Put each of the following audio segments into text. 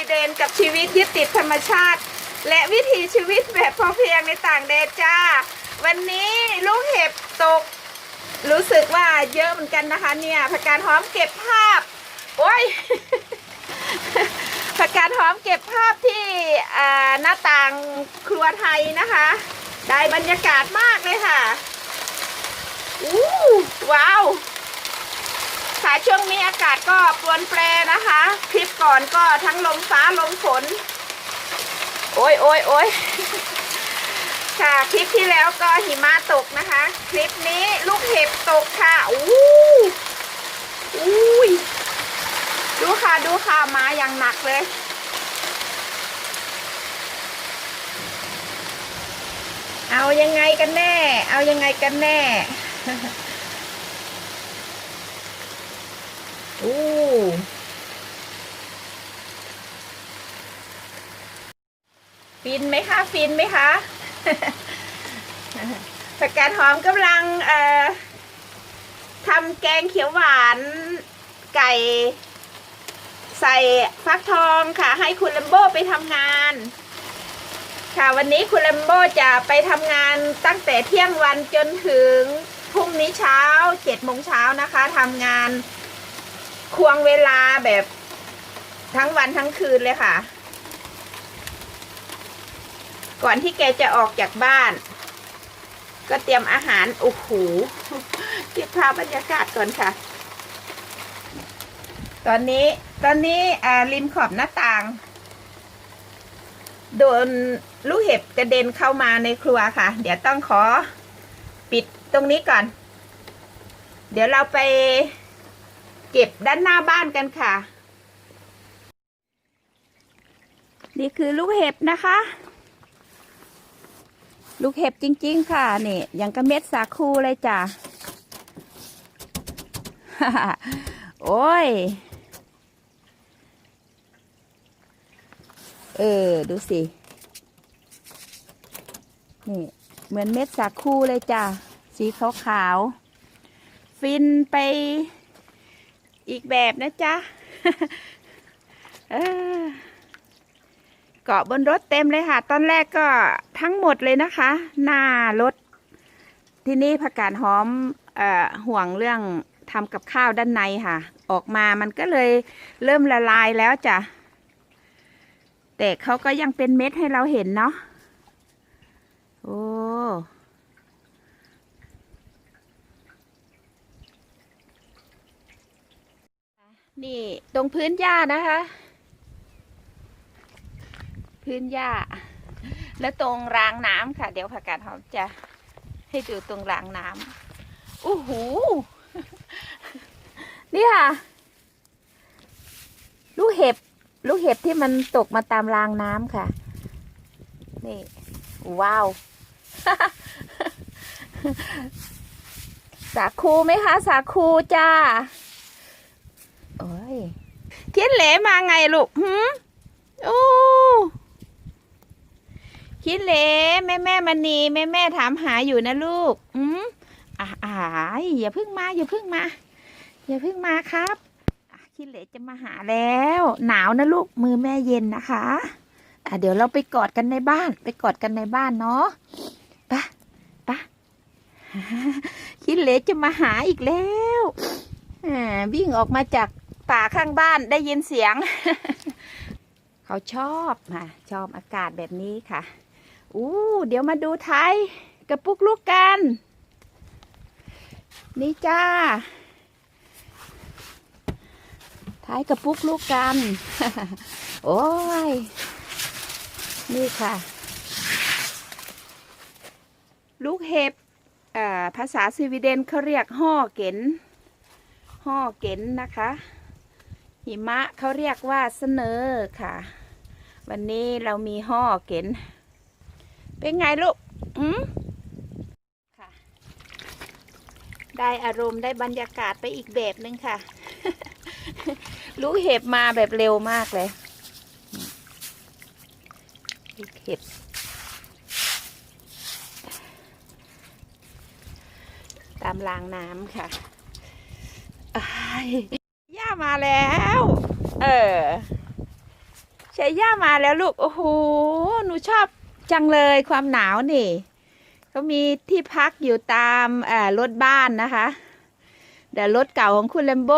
ีเดนกับชีวิตยึดติดธรรมชาติ และวิถีชีวิตแบบพอเพียงในต่างแดนจ้า วันนี้ลูกเห็บตก รู้สึกว่าเยอะเหมือนกันนะคะ เนี่ยผักกาดหอมเก็บภาพ โอ้ยผักกาดหอมเก็บภาพที่หน้าต่างครัวไทยนะคะ ได้บรรยากาศมากเลยค่ะ อู้ว้าว ค่ะช่วงนี้อากาศก็ปรวนแปรนะคะ คลิปก่อนก็ทั้งลมฟ้าลมฝน โอ้ยโอ้ยโอ้ยค่ะคลิปที่แล้วก็หิมะตกนะคะ คลิปนี้ลูกเห็บตกค่ะอู้อุ้ยดูค่ะดูค่ะมาอย่างหนักเลย เอายังไงกันแน่ เอายังไงกันแน่ อู้ฟินไหมคะ ฟินไหมคะผักกาดหอมกำลังเอ่อทำแกงเขียวหวานไก่ ใส่ฟักทองค่ะ ให้คุณลัมโบไปทำงาน ค่ะวันนี้คุณลัมโบจะไปทำงานตั้งแต่เที่ยงวันจนถึงพรุ่งนี้เช้าเจ็ดโมงเช้านะคะทำงาน ควงเวลาแบบทั้งวันทั้งคืนเลยค่ะ ก่อนที่แกจะออกจากบ้าน ก็เตรียมอาหารโอ้โหเก็บภาพบรรยากาศก่อนค่ะ ตอนนี้ตอนนี้ริมขอบหน้าต่าง โดนลูกเห็บกระเด็นเข้ามาในครัวค่ะ เดี๋ยวต้องขอปิดตรงนี้ก่อน เดี๋ยวเราไป เก็บด้านหน้าบ้านกันค่ะ นี่คือลูกเห็บนะคะ ลูกเห็บจริง ๆ ค่ะนี่ย่างกระเม็ดสาคูเลยจ้ะโอ้ย เออ ดูสิ นี่ เหมือนเม็ดสาคูเลยจ้ะ สีขาวๆ ฟินไป อีกแบบนะจ๊ะเกาะบนรถเต็มเลยค่ะ ตอนแรกก็ทั้งหมดเลยนะคะ หน้ารถ ที่นี่ผักกาดหอมเอ่อห่วงเรื่องทำกับข้าวด้านในค่ะ ออกมามันก็เลยเริ่มละลายแล้วจ้ะ แต่เขาก็ยังเป็นเม็ดให้เราเห็นเนาะ โอ้ นี่ตรงพื้นหญ้านะคะ พื้นหญ้า แล้วตรงรางน้ำค่ะ เดี๋ยวผักกาดหอมจะให้ดูตรงรางน้ำอู้หูนี่ค่ะ ลูกเห็บ ลูกเห็บที่มันตกมาตามรางน้ำค่ะ นี่ ว้าว สาคูไหมคะ สาคูจ้า เทียนเหลมาไงลูกหืมโอ้คิดเหลแม่แม่มณีแม่แม่ถามหาอยู่นะลูกอืมอ่าอ่าอย่าเพิ่งมาอย่าเพิ่งมา อย่าเพิ่งมาครับคิดเหลจะมาหาแล้ว หนาวนะลูกมือแม่เย็นนะคะอะเดี๋ยวเราไปกอดกันในบ้าน ไปกอดกันในบ้านเนาะไปะปะคิดเหลจะมาหาอีกแล้วอ่าวิ่งออกมาจาก ป่าข้างบ้านได้ยินเสียง เขาชอบค่ะชอบอากาศแบบนี้ค่ะอู้เดี๋ยวมาดูไทยกระปุกลูกกัน นี่จ้าท้ายกระปุกลูกกัน โอ้ย นี่ค่ะ ลูกเห็บอ่าภาษาสวีเดนเขาเรียกห่อเก๋นห่อเก๋นนะคะ หิมะเขาเรียกว่าเสนอค่ะ วันนี้เรามีห่อเก๋นเป็นไงลูกอืมค่ะ ได้อารมณ์ได้บรรยากาศไปอีกแบบหนึ่งค่ะ ลูกเห็บมาแบบเร็วมากเลยลูกเห็บตามรางน้ำค่ะอ้าย มาแล้ว เออใช่ชัยย่ามาแล้วลูก โอ้โห หนูชอบจังเลยความหนาวนี่เขามีที่พักอยู่ตามรถบ้านนะคะเดี๋ยวรถเก่าของคุณเลมโบ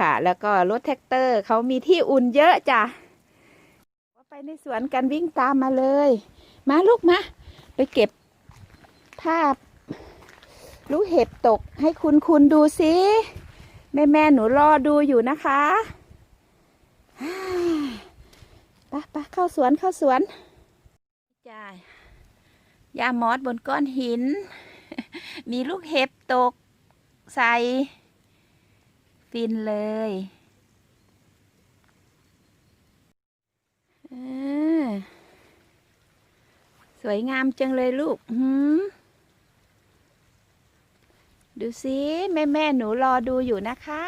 ค่ะ แล้วก็รถแท็กเตอร์เขามีที่อุ่นเยอะจ้ะไปในสวนกันวิ่งตามมาเลย มาลูกมา ไปเก็บภาพ ลูกเห็บตกให้คุณคุณดูสิ แม่แม่หนูรอดูอยู่นะคะไปไปเข้าสวนเข้าสวนจ้ายามอสบนก้อนหิน มีลูกเห็บตกใส่ฟินเลยเออสวยงามจังเลยลูกหืม ดูสิแม่แม่หนูรอดูอยู่นะคะ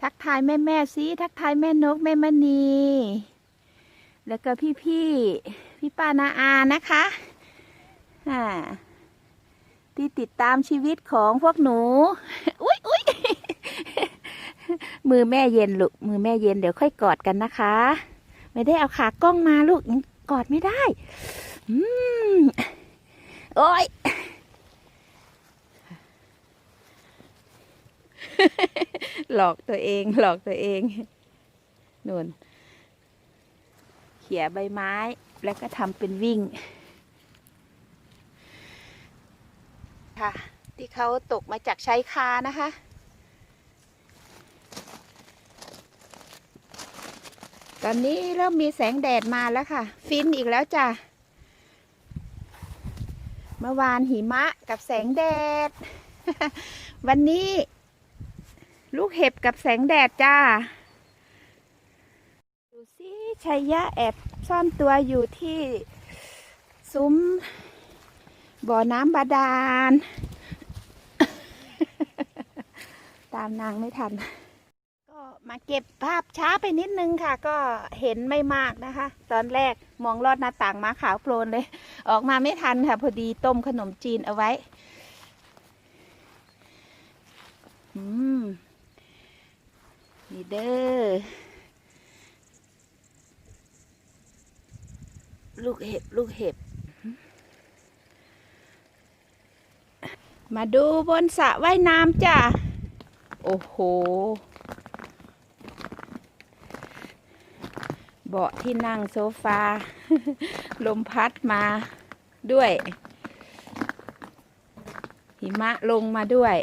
ทักทายแม่แม่สิทักทายแม่นกแม่มณี แล้วก็พี่พี่พี่ป้านาอานะคะอ่าที่ติดตามชีวิตของพวกหนู อุ๊ยอุ๊ยมือแม่เย็นลูกมือแม่เย็นเดี๋ยวค่อยกอดกันนะคะ ไม่ได้เอาขากล้องมาลูกกอดไม่ได้ อืมโอ้ย หลอกตัวเอง หลอกตัวเองนุ่น เขี่ยใบไม้ แล้วก็ทำเป็นวิ่ง ค่ะ ที่เขาตกมาจากชายคานะคะตอนนี้เริ่มมีแสงแดดมาแล้วค่ะ ฟินอีกแล้วจ้ะ เมื่อวานหิมะกับแสงแดด วันนี้ ลูกเห็บกับแสงแดดจ้า ดูสิชัยยะแอบซ่อนตัวอยู่ที่ซุ้มบ่อน้ำบาดาล ตามนางไม่ทัน ก็มาเก็บภาพช้าไปนิดนึงค่ะ ก็เห็นไม่มากนะคะ ตอนแรกมองลอดหน้าต่างมาขาวโพลนเลย ออกมาไม่ทันค่ะ พอดีต้มขนมจีนเอาไว้ อืม เด้อ ลูกเห็บ ลูกเห็บ มาดูบนสระว่ายน้ำจ้ะ โอ้โห เบาะที่นั่งโซฟา ลมพัดมาด้วย หิมะลงมาด้วย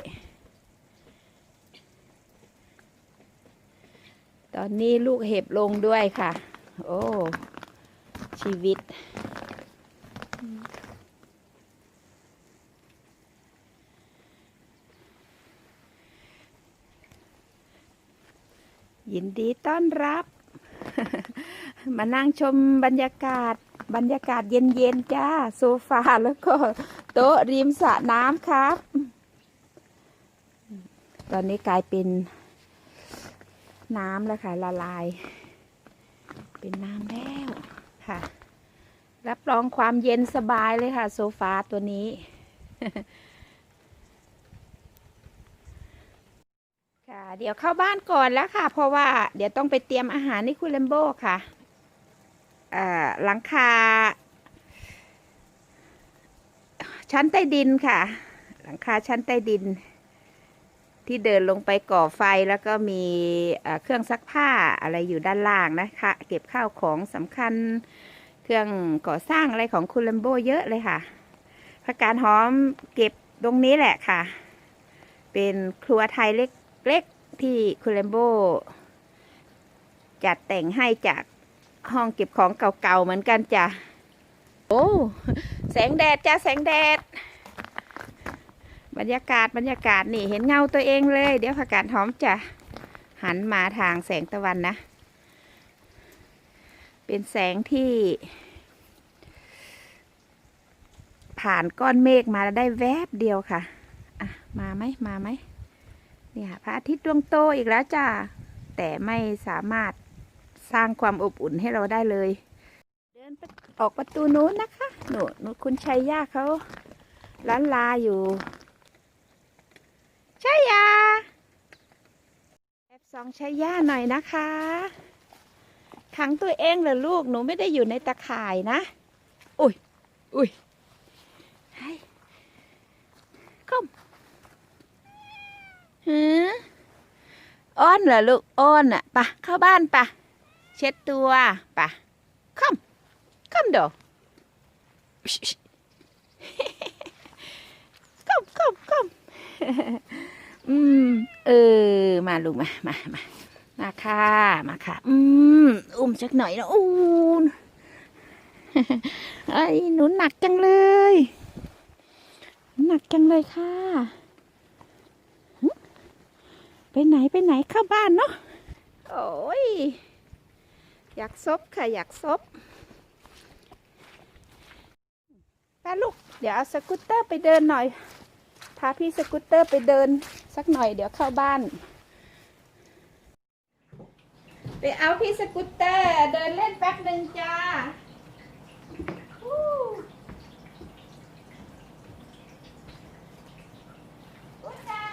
ตอนนี้ลูกเห็บลงด้วยค่ะ โอ้ ชีวิต ยินดีต้อนรับ มานั่งชมบรรยากาศ บรรยากาศเย็นๆจ้า โซฟาแล้วก็โต๊ะริมสระน้ำครับ ตอนนี้กลายเป็น น้ำแล้วค่ะ ละลาย เป็นน้ำแล้วค่ะ รับรองความเย็นสบายเลยค่ะ โซฟาตัวนี้ค่ะเดี๋ยวเข้าบ้านก่อนแล้วค่ะ เพราะว่าเดี๋ยวต้องไปเตรียมอาหารให้คุณเลมโบ้ค่ะหลังคา ชั้นใต้ดินค่ะ หลังคาชั้นใต้ดิน ที่เดินลงไปก่อไฟแล้วก็มีเครื่องซักผ้าอะไรอยู่ด้านล่างนะคะ เก็บข้าวของสำคัญเครื่องก่อสร้างอะไรของคุณเลมโบเยอะเลยค่ะผักกาดหอมเก็บตรงนี้แหละค่ะ เป็นครัวไทยเล็กๆที่คุณเลมโบจัดแต่งให้จากห้องเก็บของเก่าๆเหมือนกันจ้ะโอ้แสงแดดจ้าแสงแดด บรรยากาศบรรยากาศนี่เห็นเงาตัวเองเลย เดี๋ยวผักกาดหอมจะหันมาทางแสงตะวันนะ เป็นแสงที่ ผ่านก้อนเมฆมาแล้วได้แวบเดียวค่ะอะ มาไหมมาไหมเนี่ยพระอาทิตย์ดวงโตอีกแล้วจ้าแต่ไม่สามารถสร้างความอบอุ่นให้เราได้เลย เดินออกประตูนู้นนะคะหนูหนูคุณชัยย่าเขาล้านลาอยู่ ชัยาแอบสองชัยาหน่อยนะคะ ขังตัวเองเหรอลูก หนูไม่ได้อยู่ในตะข่ายนะ อุ้ย อุ้ยให้ก้มหืออ้อนเหรอลูก อ้อนอะปะเข้าบ้านปะ เช็ดตัวปะคอมคอมเดอคอมคอมคอม อืม เออ มาลูกมา มา มา มาค่ะ มาค่ะ อืม อุ้มสักหน่อยนะอู้ไอ้หนูหนักจังเลย หนักจังเลยค่ะ ไปไหนไปไหนเข้าบ้านเนาะ โอ้ย อยากซบค่ะ อยากซบไปลูก เดี๋ยวเอาสกูตเตอร์ไปเดินหน่อย พาพี่สกูตเตอร์ไปเดินสักหน่อยเดี๋ยวเข้าบ้าน ไปเอาพี่สกูตเตอร์ เดินเล่นแป๊บหนึ่งจ้าฮู้อุ๊ยจ้า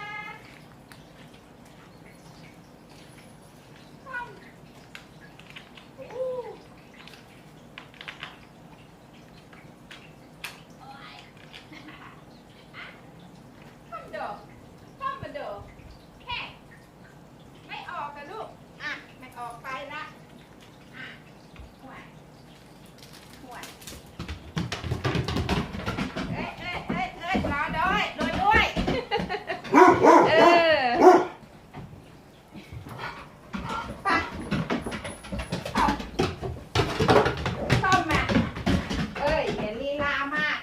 คอมอู้โอ๊ยคอมโดคอมมาโดแค่ ไม่ออกกันลูก อะ ไม่ออกไปละ อะห่วยห่วยเอ้ยเอ้ยเอ้ยเอ้ยรอด้วยรอด้วย เออไปเข้าเข้ามา เอ้ยเห็นลีลามาก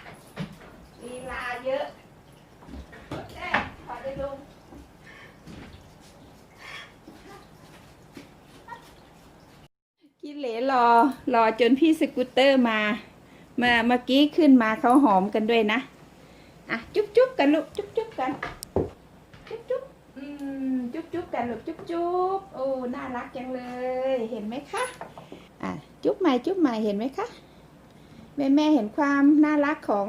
ลีลาเยอะเอ้ยขอได้ลุง กิเล รอรอจนพี่สกูตเตอร์มา มาเมื่อกี้ขึ้นมาเขาหอมกันด้วยนะ อะ จุ๊บจุ๊บกันลูก จุ๊บจุ๊บกัน จุ๊บจุ๊บอืมจุ๊บจุ๊บกันลูก จุ๊บจุ๊บโอ้ น่ารักจังเลย เห็นไหมคะ อะ จุ๊บใหม่ จุ๊บใหม่ เห็นไหมคะ แม่แม่เห็นความน่ารักของ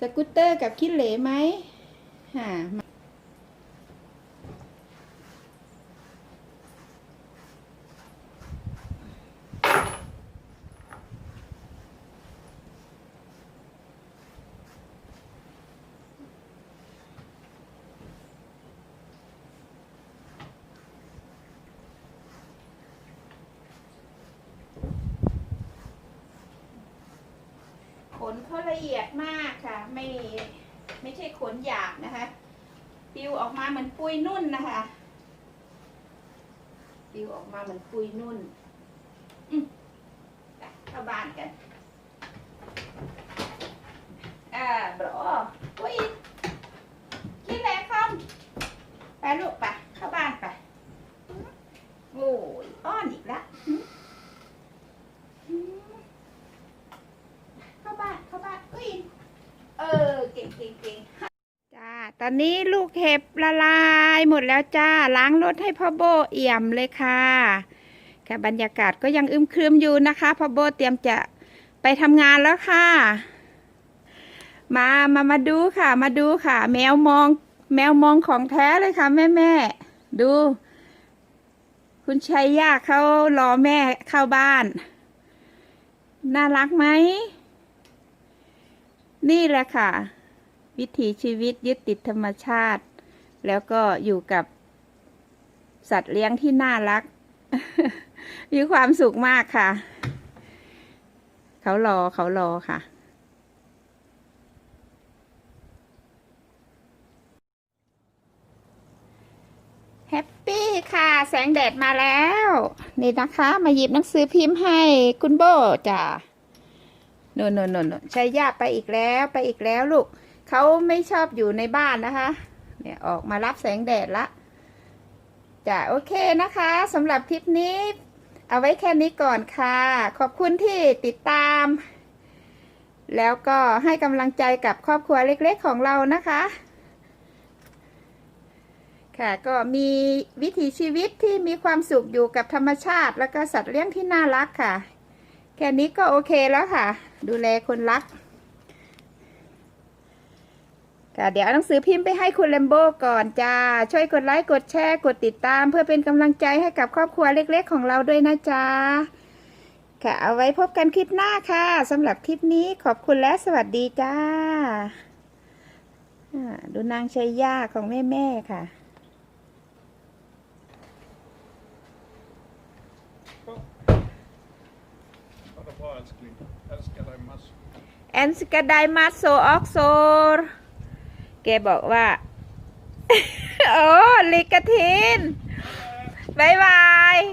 สกูตเตอร์กับคิดเหลไหมฮะ นเขาละเอียดมากค่ะ ไม่ไม่ใช่ขนหยาบนะคะ ปิวออกมาเหมือนปุยนุ่นนะคะ ปิวออกมาเหมือนปุยนุ่นอืมไปเข้าบ้านกันอ่าบรอปุยคิดแหละคอมไปลูกไปเข้าบ้านไปโอ้ยอ้อนอีกแล้วหืมหืม เข้าบ้านเข้าบ้านอุ้ยเออ เก่งเก่งเก่งจ้า ต อนนี้ลูกเห็บละลายหมดแล้วจ้า ล้างรถให้พ่อโบเอี่ยมเลยค่ะค่ะบรรยากาศก็ยังอึมครึมอยู่นะคะพ่อโบเตรียมจะไปทำงานแล้วค่ะ มามามาดูค่ะ มาดูค่ะ แมวมอง แมวมองของแท้เลยค่ะแม่แม่ดู คุณชัยยาเขารอแม่เข้าบ้าน น่ารักไหม นี่แหละค่ะ วิถีชีวิตยึดติดธรรมชาติ แล้วก็อยู่กับสัตว์เลี้ยงที่น่ารัก มีความสุขมากค่ะ เขารอเขารอค่ะ แฮปปี้ค่ะ แสงแดดมาแล้ว นี่นะคะ มาหยิบหนังสือพิมพ์ให้คุณโบจ้ะโนนโนนโนนใช้ยาไปอีกแล้วไปอีกแล้วลูก เขาไม่ชอบอยู่ในบ้านนะคะ เนี่ยออกมารับแสงแดดละจะโอเคนะคะสำหรับคลิปนี้ เอาไว้แค่นี้ก่อนค่ะ ขอบคุณที่ติดตาม แล้วก็ให้กำลังใจกับครอบครัวเล็กๆของเรานะคะ ค่ะก็มีวิถีชีวิตที่มีความสุขอยู่กับธรรมชาติ แล้วก็สัตว์เลี้ยงที่น่ารักค่ะ แค่นี้ก็โอเคแล้วค่ะ ดูแลคนรัก ค่ะเดี๋ยวเอาหนังสือพิมพ์ไปให้คุณแลมโบก่อนจ้า ช่วยกดไลค์กดแชร์กดติดตาม เพื่อเป็นกำลังใจให้กับครอบครัวเล็กๆ ของเราด้วยนะจ๊ะค่ะเอาไว้พบกันคลิปหน้าค่ะสำหรับคลิปนี้ขอบคุณและสวัสดีจ้าอ่าดูนางชัยยาของแม่ๆค่ะ Vad var älskling? Älskar dig massor. แอนสกาไดมาโซออกโซร แกบอกว่า โอ้ลิกาทินบายบาย